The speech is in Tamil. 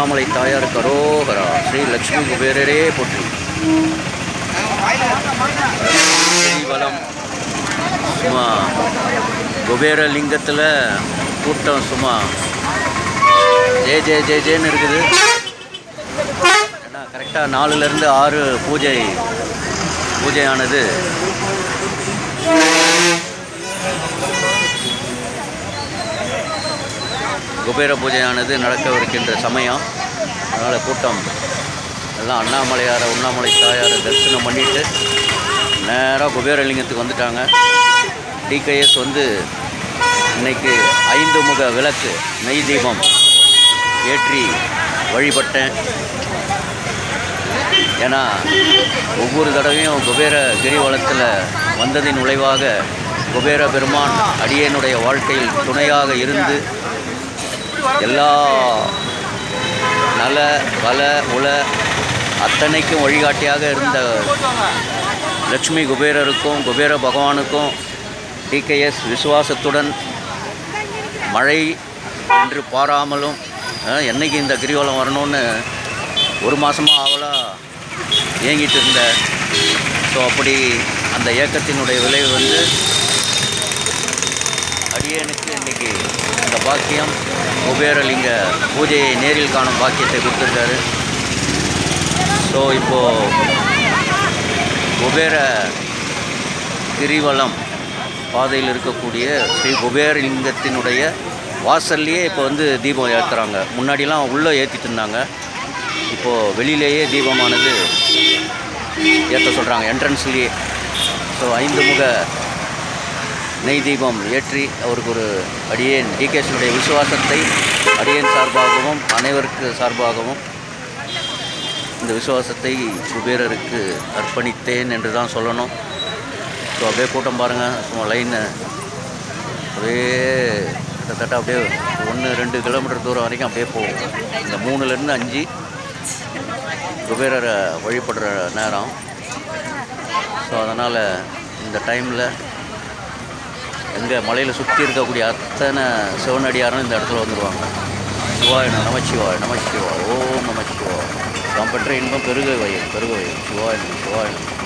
அண்ணாமலை தாயார் கரோகரா ஸ்ரீ லக்ஷ்மி குபேரரே போற்றி. வலம் சும்மா குபேர லிங்கத்தில் கூட்டம் சும்மா. ஜே ஜே ஜே ஜேன்னு இருக்குது. ஏன்னா கரெக்டாக நாலுலேருந்து ஆறு பூஜை பூஜையானது. குபேர பூஜையானது நடக்கவிருக்கின்ற சமயம். அதனால் கூட்டம். எல்லாம் அண்ணாமலையாரை உண்ணாமலை தாயாரை தரிசனம் பண்ணிட்டு நேராக குபேரலிங்கத்துக்கு வந்துட்டாங்க. டிகேஎஸ் வந்து இன்றைக்கு ஐந்து முக விளக்கு நெய் தீபம் ஏற்றி வழிபட்டேன். ஏன்னா ஒவ்வொரு தடவையும் குபேர கிரிவலத்தில் வந்ததின் விளைவாக குபேர பெருமான் அடியேனுடைய வாழ்க்கையில் துணையாக இருந்து எல்லா நல வள உல அத்தனைக்கும் வழிகாட்டியாக இருந்த லட்சுமி குபேரருக்கும் குபேர பகவானுக்கும் டிகேஎஸ் விசுவாசத்துடன் மழை என்று பாராமலும் என்னைக்கு இந்த கிரிவலம் வரணும்னு ஒரு மாதமாக ஆவலாக ஏங்கிட்டு இருந்தேன் ஸோ அப்படி அந்த ஏக்கத்தினுடைய விளைவு வந்து அடியேனுக்கு இன்னைக்கு இந்த பாக்கியம் குபேரலிங்க பூஜையை நேரில் காணும் பாக்கியத்தை கொடுத்துருக்காரு. ஸோ இப்போது குபேர கிரிவலம் பாதையில் இருக்கக்கூடிய ஸ்ரீ குபேரலிங்கத்தினுடைய வாசல்லையே இப்போ வந்து தீபம் ஏற்றுறாங்க முன்னாடிலாம் உள்ளே ஏற்றிட்டு இருந்தாங்க. இப்போது வெளியிலேயே தீபமானது ஏற்ற சொல்கிறாங்க என்ட்ரன்ஸ்லேயே ஸோ ஐந்து முக நெய் தீபம் ஏற்றி அவருக்கு ஒரு அடியேன் டிகேஷனுடைய விசுவாசத்தை அடியேன் சார்பாகவும் அனைவருக்கு சார்பாகவும் இந்த விசுவாசத்தை குபேரருக்கு அர்ப்பணித்தேன் என்று தான் சொல்லணும். ஸோ அப்படியே கூட்டம் பாருங்கள் சும்மா லைனு அப்படியே கிட்டத்தட்ட அப்படியே ஒன்று ரெண்டு கிலோமீட்டர் தூரம் வரைக்கும் அப்படியே போகும். இந்த மூணுலேருந்து அஞ்சு குபேரரை வழிபடுற நேரம். ஸோ அதனால் இந்த டைமில் எங்கே மலையில் சுற்றி இருக்கக்கூடிய அத்தனை சிவனடியாரும் இந்த இடத்துல வந்துடுவாங்க சிவாய் நமச்சிவாய் நமச்சிவாய் ஓம் நமச்சிவாய் நாம். பெற்ற இன்பம் பெருக வயல் பெருக வயல் சிவாய் நம.